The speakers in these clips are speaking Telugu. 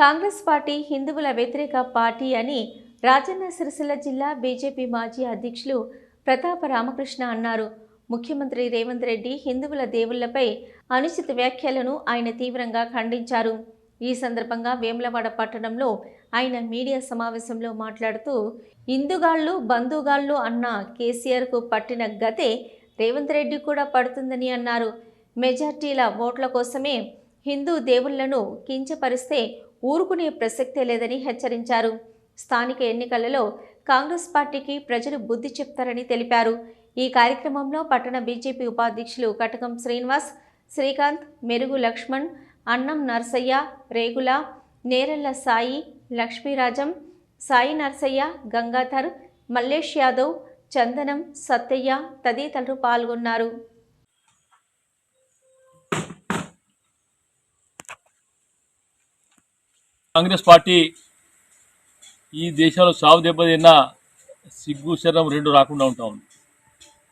కాంగ్రెస్ పార్టీ హిందువుల వ్యతిరేక పార్టీ అని రాజన్న సిరిసిల్ల జిల్లా బీజేపీ మాజీ అధ్యక్షులు ప్రతాప రామకృష్ణ అన్నారు. ముఖ్యమంత్రి రేవంత్ రెడ్డి హిందువుల దేవుళ్ళపై అనుచిత వ్యాఖ్యలను ఆయన తీవ్రంగా ఖండించారు. ఈ సందర్భంగా వేములవాడ పట్టణంలో ఆయన మీడియా సమావేశంలో మాట్లాడుతూ ఇందుగాళ్ళు బంధుగాళ్ళు అన్న కేసీఆర్కు పట్టిన గతే రేవంత్ రెడ్డి కూడా పడుతుందని అన్నారు. మెజార్టీల ఓట్ల కోసమే హిందూ దేవుళ్ళను కించపరిస్తే ఊరుకునే ప్రసక్తే లేదని హెచ్చరించారు. స్థానిక ఎన్నికలలో కాంగ్రెస్ పార్టీకి ప్రజలు బుద్ధి చెప్తారని తెలిపారు. ఈ కార్యక్రమంలో పట్టణ బీజేపీ ఉపాధ్యక్షులు కటకం శ్రీనివాస్ శ్రీకాంత్ మెరుగు లక్ష్మణ్ అన్నం నర్సయ్య రేగుల నేరెళ్ళ సాయి లక్ష్మీరాజం సాయి నర్సయ్య గంగాధర్ మల్లేష్ యాదవ్ చందనం సత్తయ్య తదితరులు పాల్గొన్నారు. కాంగ్రెస్ పార్టీ ఈ దేశంలో సాగు దెబ్బతిన్నా సిగ్గు శరం రెండు రాకుండా ఉంటా ఉంది.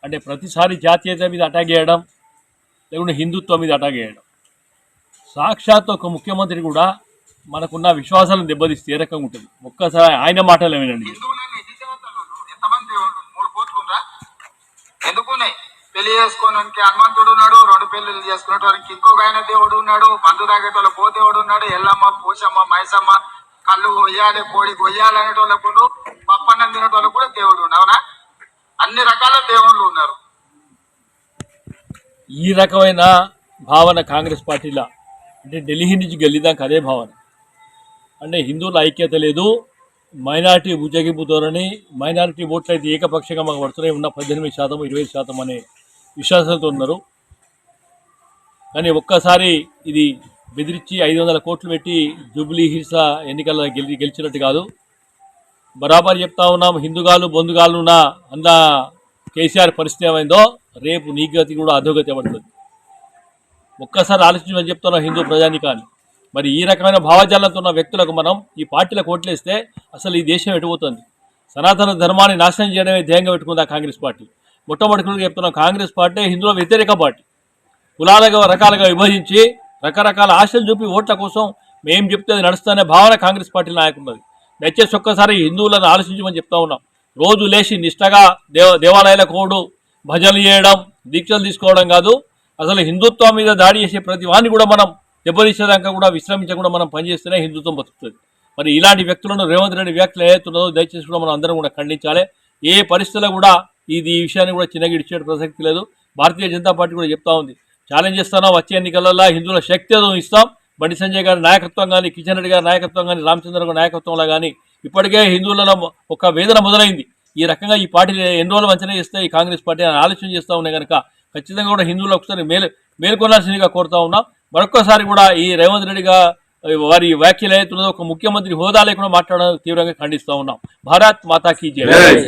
అంటే ప్రతిసారి జాతీయత మీద అటాక్ చేయడం లేకుంటే హిందుత్వం మీద అటాక్ చేయడం. సాక్షాత్ ఒక ముఖ్యమంత్రి కూడా మనకున్న విశ్వాసాలను దెబ్బతీస్తే ఏ రకంగా ఉంటుంది? ఒక్కసారి ఆయన మాటలు వినండి. పెళ్ళి చేసుకోవడానికి హనుమంతుడు ఉన్నాడు రెండు పెళ్ళిళ్ళు చేసుకునేటోనికి ఇంకొక ఆయన దేవుడు ఉన్నాడు మందు తాగేటోళ్ళ పో దేవుడు ఉన్నాడు ఎల్లమ్మ పోషమ్మ మైసమ్మ కళ్ళు కొయ్యాలి కోడి కొయ్యాలి అనేటోళ్ళకు పప్పన్నం తినేటోళ్ళకు కూడా దేవుడు ఉన్నావునా అన్ని రకాల దేవుళ్ళు ఉన్నారు. ఈ రకమైన భావన కాంగ్రెస్ పార్టీలో అంటే ఢిల్లీ నుంచి గెలిదాక అదే భావన. అంటే హిందువుల ఐక్యత లేదు మైనారిటీ ఉజ్జగింపు ధోరణి మైనారిటీ ఓట్లు అయితే ఏకపక్షంగా మాకు పడుతున్నాయి ఉన్న పద్దెనిమిది శాతం ఇరవై శాతం అనే విశ్వాసంతో ఉన్నారు. కానీ ఒక్కసారి ఇది బెదిరించి ఐదు వందల కోట్లు పెట్టి జూబ్లీ హిల్స్ ఎన్నికల్లో గెలి గెలిచినట్టు కాదు. బరాబర్ చెప్తా ఉన్నాం హిందుగాలు బొందుగాలు అన్న కేసీఆర్ పరిస్థితి ఏమైందో రేపు నీ గతి కూడా అధోగతి పడుతుంది ఒక్కసారి ఆలోచించమని చెప్తున్నాం హిందూ ప్రజానికాన్ని మరి ఈ రకమైన భావజాలంతో ఉన్న వ్యక్తులకు మనం ఈ పార్టీలకు ఓట్లేస్తే అసలు ఈ దేశం ఎటుపోతుంది సనాతన ధర్మాన్ని నాశనం చేయడమే ధ్యేయంగా పెట్టుకుందా కాంగ్రెస్ పార్టీ? మొట్టమొదటిగా చెప్తున్నా కాంగ్రెస్ పార్టీ హిందువుల వ్యతిరేక పార్టీ. కులాలుగా రకాలుగా విభజించి రకరకాల ఆశలు చూపి ఓట్ల కోసం మేం చెప్తే అది నడుస్తుందనే భావన కాంగ్రెస్ పార్టీ నాయకున్నది దయచేసి ఒక్కసారి హిందువులను ఆలోచించమని చెప్తా ఉన్నాం. రోజు లేచి నిష్టగా దేవ దేవాలయాలకు కోడు భజనలు చేయడం దీక్షలు తీసుకోవడం కాదు. అసలు హిందుత్వం మీద దాడి చేసే ప్రతి వాడిని కూడా మనం దెబ్బతీసేదాకా కూడా విశ్రమించకుండా మనం పనిచేస్తేనే హిందుత్వం బతుకుతుంది. మరి ఇలాంటి వ్యక్తులను రేవంత్ రెడ్డి వ్యక్తులు ఏదైతున్నదో దయచేసి కూడా మనం అందరం కూడా ఖండించాలి. ఏ పరిస్థితుల్లో కూడా ఇది ఈ విషయాన్ని కూడా చిన్నగా ఇచ్చే ప్రసక్తి లేదు. భారతీయ జనతా పార్టీ కూడా చెప్తా ఉంది. ఛాలెంజ్ చేస్తాను వచ్చే ఎన్నికలలో హిందువుల శక్తి ఏదో ఇస్తాం. బండి సంజయ్ గారి నాయకత్వం కానీ కిషన్ రెడ్డి గారి నాయకత్వం కానీ రామచంద్ర గారి నాయకత్వంలో కానీ ఇప్పటికే హిందువులలో ఒక వేదన మొదలైంది. ఈ రకంగా ఈ పార్టీ ఎన్ని రోజులు మంచిగా చేస్తే ఈ కాంగ్రెస్ పార్టీ అని ఆలోచన చేస్తూ ఉన్నాయి కనుక ఖచ్చితంగా కూడా హిందువులు ఒకసారి మేలు మేల్కొనాల్సిందిగా కోరుతా ఉన్నాం. మరొక్కసారి కూడా ఈ రేవంత్ రెడ్డిగా వారి వ్యాఖ్యలు ఒక ముఖ్యమంత్రి హోదా లేకుండా మాట్లాడడం తీవ్రంగా ఖండిస్తూ ఉన్నాం. భారత్ మాతాకి జయ